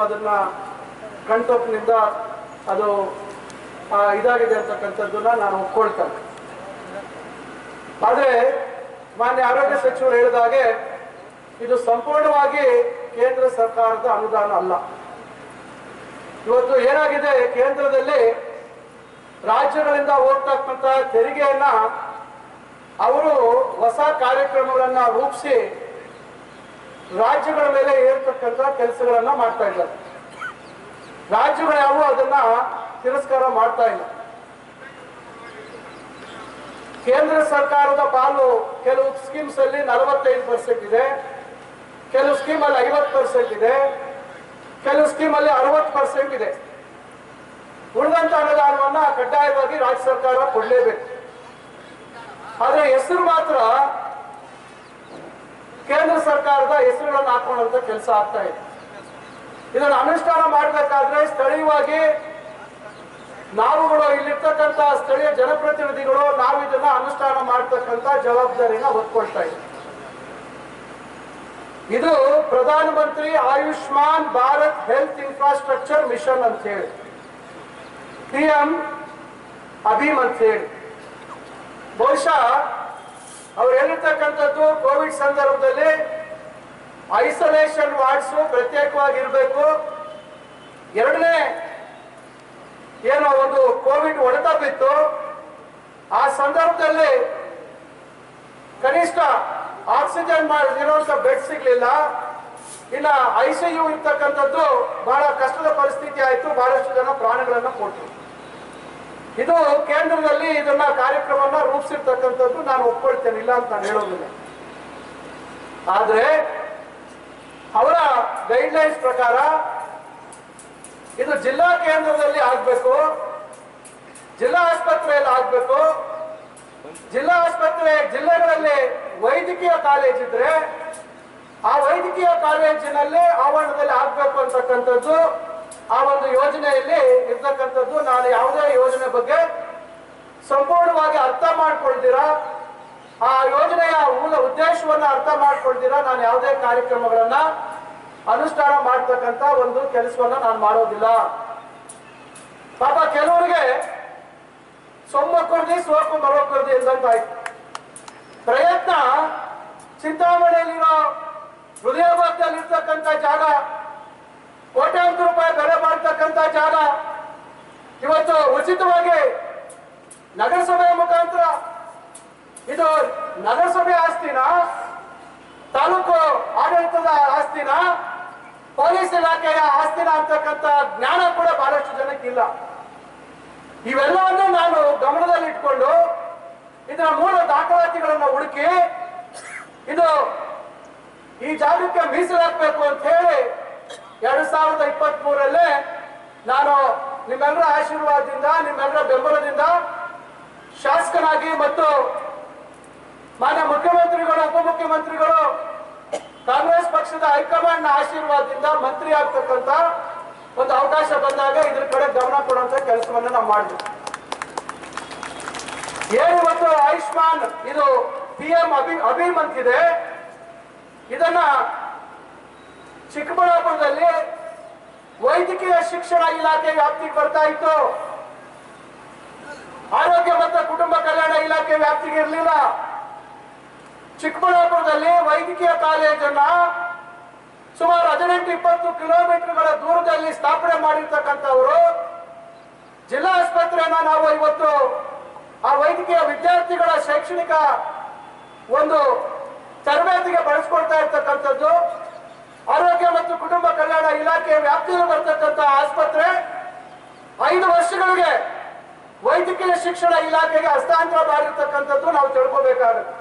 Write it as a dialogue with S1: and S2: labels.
S1: ಅದನ್ನ ಕಣ್ತೊಪ್ಪಿನಿಂದ ಅದು ಇದಾಗಿದೆ ಅಂತಕ್ಕಂಥದ್ದನ್ನ ನಾನು ಒಪ್ಕೊಳ್ತೇನೆ. ಆದರೆ, ಮಾನ್ಯ ಆರೋಗ್ಯ ಸಚಿವರು ಹೇಳಿದಾಗೆ ಇದು ಸಂಪೂರ್ಣವಾಗಿ ಕೇಂದ್ರ ಸರ್ಕಾರದ ಅನುದಾನ ಅಲ್ಲ. ಇವತ್ತು ಏನಾಗಿದೆ, ಕೇಂದ್ರದಲ್ಲಿ ರಾಜ್ಯಗಳಿಂದ ಹೋಗ್ತಕ್ಕಂಥ ತೆರಿಗೆಯನ್ನ ಅವರು ಹೊಸ ಕಾರ್ಯಕ್ರಮಗಳನ್ನ ರೂಪಿಸಿ ರಾಜ್ಯಗಳ ಮೇಲೆ ಏರ್ತಕ್ಕಂಥ ಕೆಲಸಗಳನ್ನ ಮಾಡ್ತಾ ಇದ್ದಾರೆ ರಾಜ್ಯಗಳು ಯಾವುವು ಅದನ್ನ ತಿರಸ್ಕಾರ ಮಾಡ್ತಾ ಇಲ್ಲ. ಕೇಂದ್ರ ಸರ್ಕಾರದ ಪಾಲು ಕೆಲವು ಸ್ಕೀಮ್ಸ್ ಅಲ್ಲಿ ನಲವತ್ತೈದು ಪರ್ಸೆಂಟ್ ಇದೆ. ಕೆಲವು ಸ್ಕೀಮ್ ಅಲ್ಲಿ ಐವತ್ತು ಪರ್ಸೆಂಟ್ ಇದೆ. ಕೆಲವು ಸ್ಕೀಮ್ ಅಲ್ಲಿ ಅರವತ್ತು ಪರ್ಸೆಂಟ್ ಇದೆ. ಉಳಿದಂತ ಅನುದಾನವನ್ನ ಕಡ್ಡಾಯವಾಗಿ ರಾಜ್ಯ ಸರ್ಕಾರ ಕೊಡಲೇಬೇಕು. ಆದ್ರೆ ಹೆಸರು ಮಾತ್ರ ಕೇಂದ್ರ ಸರ್ಕಾರದ ಹೆಸರುಗಳನ್ನು ಹಾಕೊಳ್ಳುವಂತ ಕೆಲಸ ಆಗ್ತಾ ಇದೆ. ಇದನ್ನು ಅನುಷ್ಠಾನ ಮಾಡಬೇಕಾದ್ರೆ ಸ್ಥಳೀಯವಾಗಿ ನಾವುಗಳು ಇಲ್ಲಿರ್ತಕ್ಕಂಥ ಸ್ಥಳೀಯ ಜನಪ್ರತಿನಿಧಿಗಳು ನಾವು ಇದನ್ನ ಅನುಷ್ಠಾನ ಮಾಡತಕ್ಕಂತ ಜವಾಬ್ದಾರಿನ ಹೊತ್ಕೊಳ್ತಾ ಇದು Pradhan Mantri Ayushman Bharat health infrastructure mission ಅಂತ ಹೇಳಿ. ಪಿಎಂ ಅಭೀಮ್ ಅಂತ ಹೇಳಿ. ಬಹುಶಃ ಅವ್ರು ಹೇಳಿರ್ತಕ್ಕಂಥದ್ದು ಕೋವಿಡ್ ಸಂದರ್ಭದಲ್ಲಿ ಐಸೋಲೇಷನ್ ವಾರ್ಡ್ಸ್ ಪ್ರತ್ಯೇಕವಾಗಿರ್ಬೇಕು. ಎರಡನೇ ಏನೋ ಒಂದು ಕೋವಿಡ್ ಹೊಡೆತ ಬಿತ್ತು. ಆ ಸಂದರ್ಭದಲ್ಲಿ ಕನಿಷ್ಠ ಆಕ್ಸಿಜನ್ ಇರುವಂತ ಬೆಡ್ ಸಿಗ್ಲಿಲ್ಲ. ಇಲ್ಲ ಐಸಿಯು ಇರ್ತಕ್ಕಂಥದ್ದು ಬಹಳ ಕಷ್ಟದ ಪರಿಸ್ಥಿತಿ ಆಯಿತು. ಬಹಳಷ್ಟು ಜನ ಪ್ರಾಣಗಳನ್ನ ಕೊಟ್ಟರು. ಇದು ಕೇಂದ್ರದಲ್ಲಿ ಇದನ್ನ ಕಾರ್ಯಕ್ರಮವನ್ನ ರೂಪಿಸಿರ್ತಕ್ಕಂಥದ್ದು ನಾನು ಒಪ್ಕೊಳ್ತೇನೆ. ಇಲ್ಲ ಅಂತ ನಾನು ಹೇಳೋದಿಲ್ಲ. ಆದ್ರೆ ಅವರ ಗೈಡ್ಲೈನ್ಸ್ ಪ್ರಕಾರ ಇದು ಜಿಲ್ಲಾ ಕೇಂದ್ರದಲ್ಲಿ ಆಗ್ಬೇಕು, ಜಿಲ್ಲಾ ಆಸ್ಪತ್ರೆಯಲ್ಲಿ ಆಗ್ಬೇಕು. ಜಿಲ್ಲಾ ಆಸ್ಪತ್ರೆ ಜಿಲ್ಲೆಗಳಲ್ಲಿ ವೈದ್ಯಕೀಯ ಕಾಲೇಜ್ ಇದ್ರೆ ಆ ವೈದ್ಯಕೀಯ ಕಾಲೇಜಿನಲ್ಲಿ ಆವರಣದಲ್ಲಿ ಆಗ್ಬೇಕು ಅಂತಕ್ಕಂಥದ್ದು ಆ ಒಂದು ಯೋಜನೆಯಲ್ಲಿ ಇರ್ತಕ್ಕಂಥದ್ದು. ನಾನು ಯಾವುದೇ ಯೋಜನೆ ಬಗ್ಗೆ ಸಂಪೂರ್ಣವಾಗಿ ಅರ್ಥ ಮಾಡ್ಕೊಳ್ತೀರಾ? ಆ ಯೋಜನೆಯ ಮೂಲ ಉದ್ದೇಶವನ್ನ ಅರ್ಥ ಮಾಡ್ಕೊಳ್ತೀರಾ? ನಾನು ಯಾವುದೇ ಕಾರ್ಯಕ್ರಮಗಳನ್ನ ಅನುಷ್ಠಾನ ಮಾಡ್ತಕ್ಕಂತ ಒಂದು ಕೆಲಸವನ್ನ ನಾನು ಮಾಡೋದಿಲ್ಲ. ಪಾಪ ಕೆಲವರಿಗೆ ಸೊಮ್ಮಕ್ಕೊರ್ದಿ ಸೋಕು ಮರೋ ಕೊರ್ದಿ ಎಂದಂತಾಯ್ತು. ಪ್ರಯತ್ನ ಚಿಂತಾಮಣಿಯಲ್ಲಿರೋ ಹೃದಯ ಭಾಗದಲ್ಲಿರ್ತಕ್ಕಂಥ ಜಾಗ, ಕೋಟ್ಯಾಂತರ ರೂಪಾಯಿ ಬೆಲೆ ಮಾಡ್ತಕ್ಕಂಥ ಜಾಗ, ಇವತ್ತು ಉಚಿತವಾಗಿ ನಗರಸಭೆಯ ಮುಖಾಂತರ ಇದು ನಗರಸಭೆ ಆಸ್ತಿನ? ತಾಲೂಕು ಆಡಳಿತದ ಆಸ್ತಿನ, ಪೊಲೀಸ್ ಇಲಾಖೆಯ ಆಸ್ತಿನ ಅಂತಕ್ಕಂಥ ಜ್ಞಾನ ಕೂಡ ಬಹಳಷ್ಟು ಜನಕ್ಕಿಲ್ಲ ಇವೆಲ್ಲವನ್ನು ನಾನು ಗಮನದಲ್ಲಿಟ್ಕೊಂಡು ಇದರ ಮೂಲ ದಾಖಲಾತಿಗಳನ್ನು ಹುಡುಕಿ ಇದು ಈ ಜಾಗಕ್ಕೆ ಮೀಸಲಾಗಬೇಕು ಅಂತ ಹೇಳಿ ಎರಡ್ ಸಾವಿರದ ಇಪ್ಪತ್ತ್ ಮೂರಲ್ಲೇ ನಾನು ನಿಮ್ಮೆಲ್ಲರ ಆಶೀರ್ವಾದದಿಂದ, ನಿಮ್ಮೆಲ್ಲರ ಬೆಂಬಲದಿಂದ ಶಾಸಕನಾಗಿ ಮತ್ತು ಮಾನ್ಯ ಮುಖ್ಯಮಂತ್ರಿಗಳು, ಉಪಮುಖ್ಯಮಂತ್ರಿಗಳು, ಕಾಂಗ್ರೆಸ್ ಪಕ್ಷದ ಹೈಕಮಾಂಡ್ನ ಆಶೀರ್ವಾದದಿಂದ ಮಂತ್ರಿ ಆಗ್ತಕ್ಕಂತ ಒಂದು ಅವಕಾಶ ಬಂದಾಗ ಇದ್ರ ಕಡೆ ಗಮನ ಕೊಡುವಂತ ಕೆಲಸವನ್ನ ನಾವು ಮಾಡಿದ್ವಿ ಇವತ್ತು ಆಯುಷ್ಮಾನ್, ಇದು ಪಿ ಎಂ ಅಭಿ, ಅಭೀಮ್ ಅಂತಿದೆ. ಇದನ್ನ ಚಿಕ್ಕಬಳ್ಳಾಪುರದಲ್ಲಿ ವೈದ್ಯಕೀಯ ಶಿಕ್ಷಣ ಇಲಾಖೆ ವ್ಯಾಪ್ತಿಗೆ ಬರ್ತಾ ಇತ್ತು. ಆರೋಗ್ಯ ಮತ್ತು ಕುಟುಂಬ ಕಲ್ಯಾಣ ಇಲಾಖೆ ವ್ಯಾಪ್ತಿಗೆ ಇರಲಿಲ್ಲ. ಚಿಕ್ಕಬಳ್ಳಾಪುರದಲ್ಲಿ ವೈದ್ಯಕೀಯ ಕಾಲೇಜನ್ನ ಸುಮಾರು ಹದಿನೆಂಟು ಇಪ್ಪತ್ತು ಕಿಲೋಮೀಟರ್ಗಳ ದೂರದಲ್ಲಿ ಸ್ಥಾಪನೆ ಮಾಡಿರ್ತಕ್ಕಂಥವರು. ಜಿಲ್ಲಾ ಆಸ್ಪತ್ರೆಯನ್ನ ನಾವು ಇವತ್ತು ಆ ವೈದ್ಯಕೀಯ ವಿದ್ಯಾರ್ಥಿಗಳ ಶೈಕ್ಷಣಿಕ ಒಂದು ತರಬೇತಿಗೆ ಬಳಸ್ಕೊಳ್ತಾ ಇರ್ತಕ್ಕಂಥದ್ದು. ಆರೋಗ್ಯ ಮತ್ತು ಕುಟುಂಬ ಕಲ್ಯಾಣ ಇಲಾಖೆ ವ್ಯಾಪ್ತಿಯಲ್ಲಿ ಬರ್ತಕ್ಕಂಥ ಆಸ್ಪತ್ರೆ. ಐದು ವರ್ಷಗಳಿಗೆ ವೈದ್ಯಕೀಯ ಶಿಕ್ಷಣ ಇಲಾಖೆಗೆ ಹಸ್ತಾಂತರ ಮಾಡಿರ್ತಕ್ಕಂಥದ್ದು ನಾವು ತಿಳ್ಕೋಬೇಕಾಗುತ್ತೆ.